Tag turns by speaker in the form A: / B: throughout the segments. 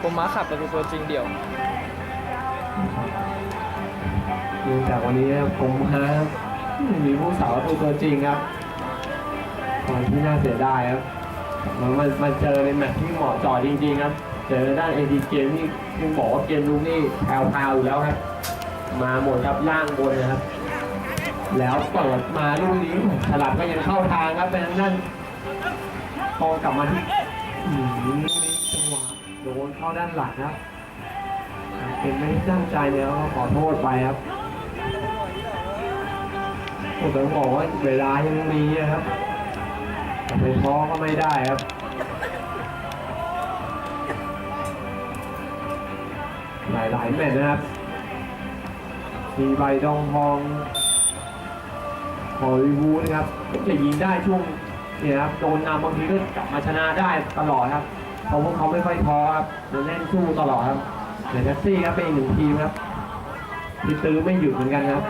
A: ผมม้าขับประตูตัวจริงเดี่ยว
B: ดูจากวันนี้นะครับผมฮะมีผู้สาวตัวตัวจริงครับวันที่น่าเสียดายครับมันมามาเจอในแมตช์ที่เหมาะจอจริงๆครับ เจอด้านเอดีเกมนี่ยังบอกว่าเกมลุกนี่แพรวๆอยู่แล้วครับ มาหมดครับล่างบนนะครับ แล้วเปิดมาลูกนี้ฉลับก็ยังเข้าทางครับเป็นนั่นพอกลับมาที่ อืมลูกนี้จังหวะโดนเข้าด้านหลังครับเป็นไม่ตั้งใจเนี่ยก็ขอโทษไปครับผมต้องบอกว่าเวลายังมีนะครับแต่ไปท้อก็ไม่ได้ครับหลายๆแมตช์นะครับ มีใบดองทองฮอลลีวูดนะครับจะยิงได้ช่วงเนี่ยครับโดนนำบางทีก็กลับมาชนะได้ตลอดครับ เพราะว่าเขาไม่ค่อยท้อครับจะเล่นสู้ตลอดครับเดี๋ยวแท็กซี่ครับเป็นอีกหนึ่งทีมครับที่ตื้อไม่หยุดเหมือนกันครับ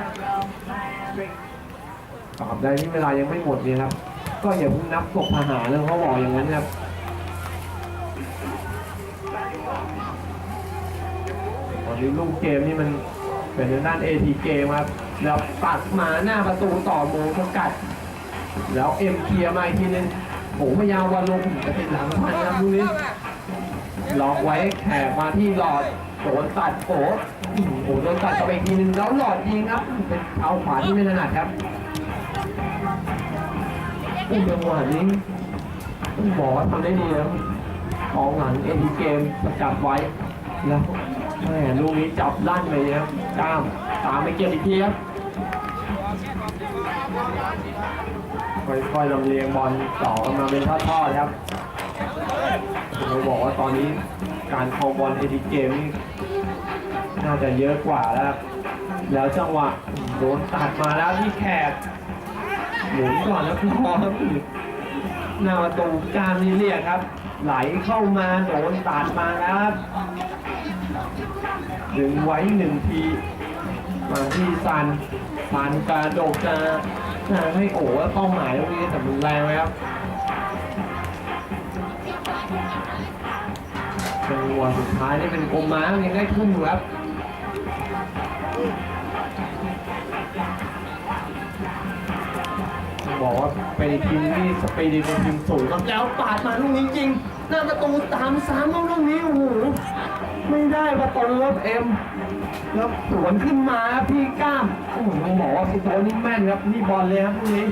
B: ตอบได้ที่เวลายังไม่หมดเนี่ยครับ ก็อย่าเพิ่งนับศพทหารเลยเขาบอกอย่างนั้นครับตอนนี้ลูกเกมนี่มันเป็นด้านเอทีเกมครับแล้วปัดมาหน้าประตูต่อโมงสกัด แล้วเอ็มเคลียร์มาอีกทีนึง โอ้พยาววันลงจะติดหลังพันครับลูนี้ลอกไว้แขกมาที่หลอดโดนตัดโอ้อื้อหือโอ้โดนตัดกลับไปอีกทีนึงแล้วหลอดยิงครับ เป็นเท้าขวาที่ไม่ถนัดครับโอ้จังหวะนี้ต้องบอกว่าทำได้ดีแล้วของหลังเอทีเกมสกัดไว้แล้วแม่ลูกนี้จับลั่นไปครับกล้ามตามไปเก็บอีกทีครับ ค่อยๆลำเลียงบอลต่อมาเป็นทอดๆครับผมบอกว่าตอนนี้การครองบอลเอทีเกมนี่น่าจะเยอะกว่าแล้วครับแล้วจังหวะโดนตัดมาแล้วที่แขกหมุนก่อนแล้วพอครับหน้าประตูกลามนี่เรียกครับ ไหลเข้ามาโดนตัดมาแล้วครับดึงไว้หนึ่งทีมาที่ซันซันกระโดดจะ จะให้โอ้ว่าเป้าหมายตรงนี้แต่มันแรงไหมครับจังหวะสุดท้ายนี่เป็นกลมม้ายังได้ทุ่มอยู่ครับต้องบอกว่าเป็นทีมที่สปีดเป็นทีมสูงครับแล้วปาดมาลูกนี้จริงหน้าประตูตามซ้ำลูกนี้โอ้โหไม่ได้ประตูครับเอ็ม แล้วสวนขึ้นมาครับพี่ก้ามโอ้โหต้องบอกว่าพี่โตนี่แม่นครับนี่บอลเลยครับพวกนี้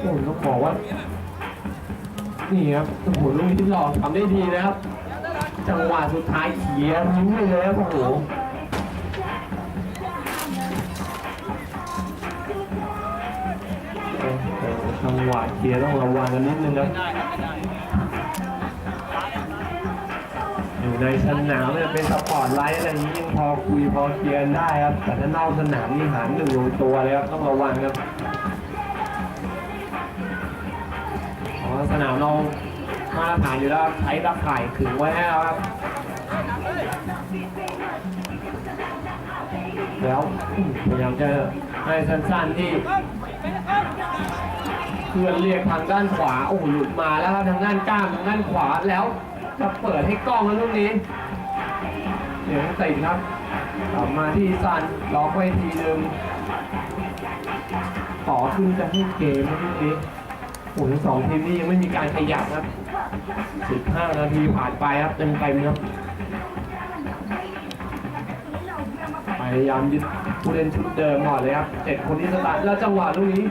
B: โอ้โหต้องบอกว่า นี่ครับโอ้โหลูกนี้ที่หลอกทำได้ดีนะครับ จังหวะสุดท้ายเขียร์ทิ้งไปเลยครับโอ้โหจังหวะเขียร์ต้องระวังกันนิดนึงครับ อยู่ในสนามเนี่ยเป็นสปอร์ตไลท์อะไรนี้ยังพอคุยพอเคลียร์ได้ครับ แต่ถ้านอกสนามนี่หารหนึ่งลงตัวเลยครับต้องระวังครับเพราะว่าสนามเรามาตรฐานอยู่แล้วใช้ตะข่ายขึงไว้ให้แล้วครับแล้วพยายามจะให้สั้นๆที่เพื่อนเรียกทางด้านขวาโอ้โหหลุดมาแล้วครับทางด้านกล้ามทางด้านขวาแล้ว จะเปิดให้กล้องแล้วลูกนี้เดี๋ยวติดครับกลับมาที่ซันล็อกไว้ทีนึงต่อขึ้นจะให้เกมนะลูกนี้โอ้โหสองทีมนี้ยังไม่มีการขยับครับ15นาทีผ่านไปครับเต็มเต็มครับพยายามยึดผู้เล่นชุดเดิมก่อนเลยครับเจ็ดคนที่สตาร์ทแล้วจังหวะลูกนี้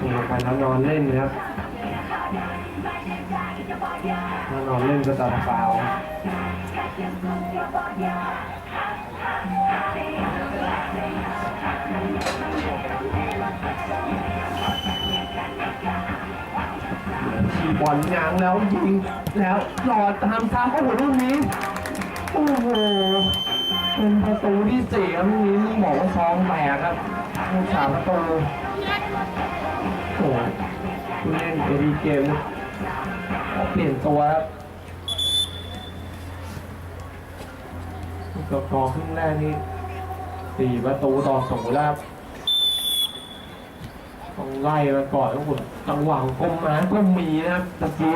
B: นี่ไปแล้วนอนเล่นนะครับ อนเล่นก็ตาฟาวล์ขี่บอลยางแล้วยิงแล้วหลอดตามซ้ำโอ้โหลูกนี้ โอ้โหเป็นประตูที่เสี่ครับลูกนี้ต้องบอกว่าซองแตกครับลูกสามประตูโอ้โหเล่นเอดีเกมนะเปลี่ยนตัวครับ ลูกกอครึ่งแรกนี่สี่ประตูต่อศูนย์แล้วครับต้องไล่มาก่อนครับผมจังหวะของกลมมาก็มีนะครับตะกี้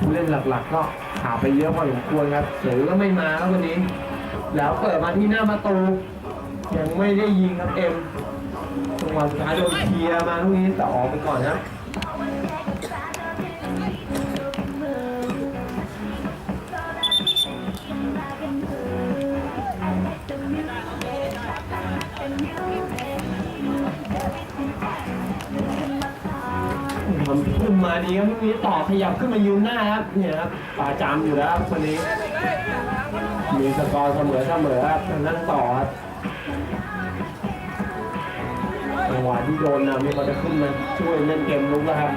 B: ผู้เล่นหลักๆ ก็ขาไปเยอะพอสมควรครับเสือก็ไม่มาครับวันนี้ แล้วเปิดมาที่หน้าประตู ยังไม่ได้ยิงครับเอ็มจังหวะสุดท้ายโดนเคลียร์มาลูกนี้แต่ออกไปก่อนครั นพุ่งมาดีครับลูกนี้ต่อขยับขึ้นมายืนหน้าครับเนี่ยครับป่าจำอยู่แล้วครับคนนี้ มีสกอร์เสมอเสมอครับนั่นต่อครับจังหวะที่โดนนำนี่เขาจะขึ้นมาช่วยเล่นเกมลุกแล้วครับ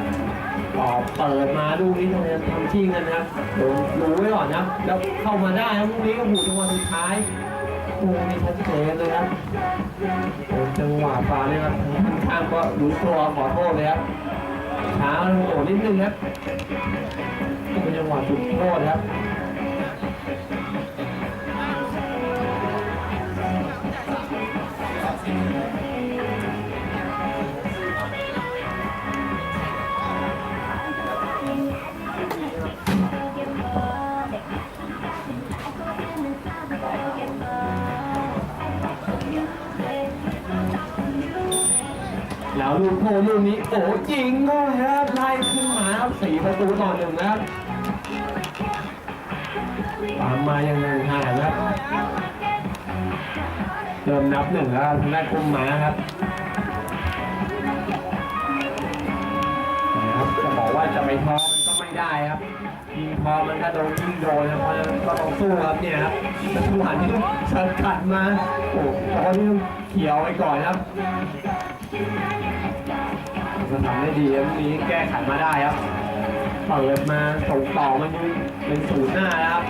B: ต่อเปิดมาลูกนี้ทำไมทำชิงกันนะครับโดนรู้ไว้ก่อนนะแล้วเข้ามาได้ครับลูกนี้ก็หูจังหวะสุดท้ายโอ้นี่ชัดเจนเลยครับจังหวะฟาเนี่ยครับข้างก็รู้ตัวขอโทษเลยครับ ช้าโอ้นิดนึงครับเป็นจังหวะจุดโทษครับ ลูกโทลูกนี้โอ้จริงด้วยครับไล่ขึ้นมาครับสี่ประตูต่อหนึ่งนะครับตามมายังไงห่างครับเริ่มนับหนึ่งแล้วทางด้านกุมมาครับนะครับจะบอกว่าจะไม่ท้อมันก็ไม่ได้ครับ ยิงพอมันก็โดนยิงโดนนะเพราะฉะนั้นก็ต้องสู้ครับเนี่ยครับจังหวะที่สกัดมาโอ้ตอนนี้เขียวไปก่อนครับมันทำได้ดีครับนี้แก้ไขมาได้ครับเปิดมาส่งต่อมันยืนเป็นศูนย์หน้าครับ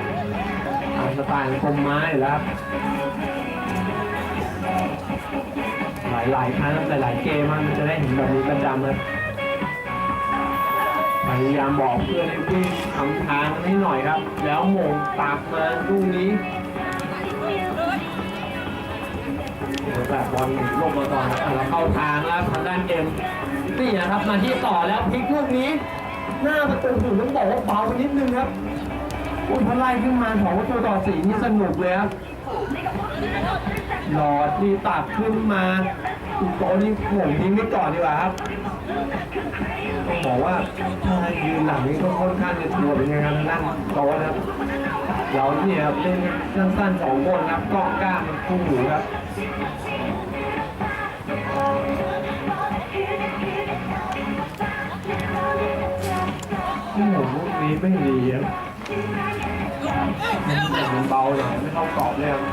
B: ตามสไตล์ของคมไม้แล้วครับหลายๆครั้งหลายๆเกมมันจะได้เห็นแบบนี้ประจำเลยพ ยายามบอกเพื่อนให้วิ่ทำทางให้หน่อยครับ แล้วโมงตักมาลูกนี้แบบบอลลงมาก่อนครับแล้วเข้าทางแล้วทางด้านเกมนี่นะครับมาที่ต่อแล้วพลิกลูกนี้ หน้าประตูถึงต้องบอกว่าเบาไปนิดนึงครับอุ้ยพอไล่ขึ้นมาของประตูต่อสีนี่สนุกเลยครับหลอดนี่ตัดขึ้นมาคุณโตนี่หม่งทิ้งไว้ก่อนดีกว่าครับ บอกว่าถ้ายืนหลังนี้ก็ค่อนข้างจะตัวเป็นไงครับนั่งโตะนะครับเราเนี่ยครับเล่นสั้นๆสองคนครับกล้องกล้ามมันคู่หูครับโอ้โหลูกนี้ไม่ดีครับมันมันเบาเลยไม่เข้ากรอบเลยครับ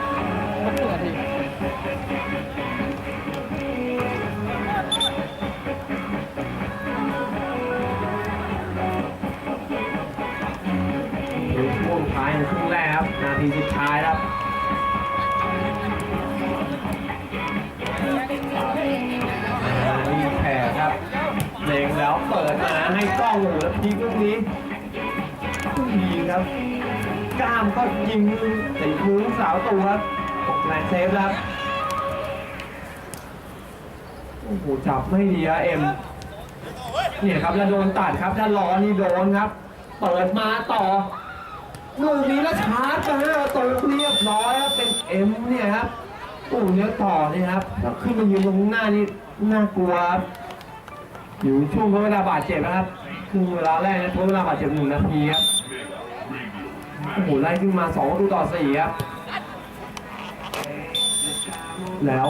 A: ท้า
B: ยของครึ่งแรกครับนาทีสุดท้ายครับมีแผ่ครับเล็งแล้วเปิดมาให้กล้องโอ้โหแล้วพีกลูกนี้ดีครับกล้ามก็ยิงติดมือสาวตูครับแรงเซฟครับโอ้โหจับไม่ดีอะเอ็มเนี่ยครับแล้วโดนตัดครับถ้ารอนี่โดนครับ เปิดมาต่อ ลูกนี้แล้วชาร์จมาห้าประตูเรียบร้อยครับเป็นเอ็มเนี่ยครับโอ้เนื้อต่อเนี่ยครับแล้วขึ้นมายืนตรงหน้านี่น่ากลัวครับอยู่ช่วงเวลาบาดเจ็บนะครับครึ่งเวลาแรกนะทดเวลาบาดเจ็บหนึ่งนาทีครับโอ้โหไล่ขึ้นมาสองประตูต่อสี่ครับแล้ว